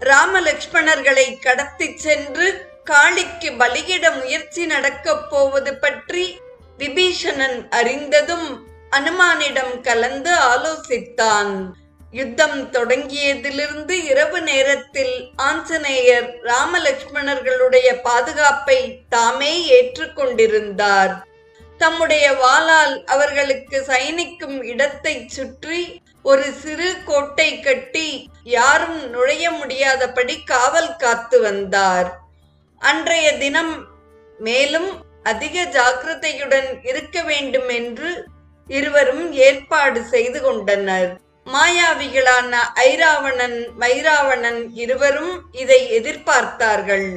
ராமலக்ஷ்மணர்களை கடத்திச் சென்று காளிக்கு பலியிட முயற்சி நடக்கப் போவது பற்றி விபீஷணன் அறிந்ததும் அனுமானிடம் கலந்து ஆலோசித்தான். யுத்தம் தொடங்கியதிலிருந்து இரவு நேரத்தில் ஆஞ்சநேயர் ராமலட்சுமணர்களுடைய பாதுகாப்பை தாமே ஏற்றுக்கொண்டிருந்தார் தம்முடைய வாளால் அவர்களுக்கு சயனிக்கும் இடத்தை சுற்றி ஒரு சிறு கோட்டை கட்டி யாரும் நுழைய முடியாதபடி காவல் காத்து வந்தார். அன்றைய தினம் மேலும் அதிக ஜாக்கிரதையுடன் இருக்க வேண்டும் என்று இருவரும் ஏற்பாடு செய்து கொண்டனர். மாயாவிகளான ஐராவணன் மைராவணன் இருவரும் இதை எதிர்பார்த்தார்கள்.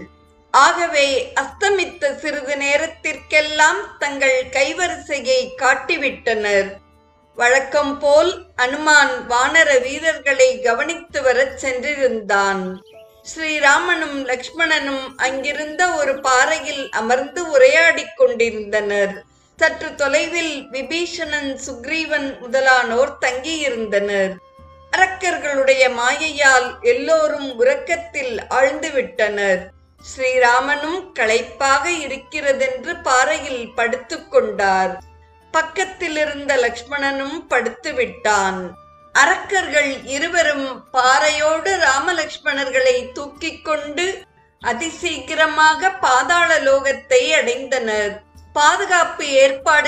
ஆகவே அஸ்தமித்த சிறிது நேரத்திற்கெல்லாம் தங்கள் கைவரிசையை காட்டிவிட்டனர். வழக்கம் போல் அனுமான் வானர வீரர்களை கவனித்து வரச் சென்றிருந்தான். ஸ்ரீராமனும் லக்ஷ்மணனும் அங்கிருந்த ஒரு பாறையில் அமர்ந்து உரையாடிக் கொண்டிருந்தனர். சற்று தொலைவில் விபீஷணன் சுக்ரீவன் முதலானோர் தங்கியிருந்தனர். அரக்கர்களுடைய மாயையால் எல்லோரும் உறக்கத்தில் ஆழ்ந்துவிட்டனர். ஸ்ரீராமனும் களைப்பாக இருக்கிறதென்று பாறையில் படுத்துக்கொண்டார் பக்கத்தில் இருந்த லக்ஷ்மணனும் படுத்து விட்டான் அரக்கர்கள் இருவரும் பாறையோடு ராமலக்ஷ்மணர்களை தூக்கிக் கொண்டு அதிசீக்கிரமாக பாதாள லோகத்தை அடைந்தனர். பாதுகாப்பு ஏற்பாடு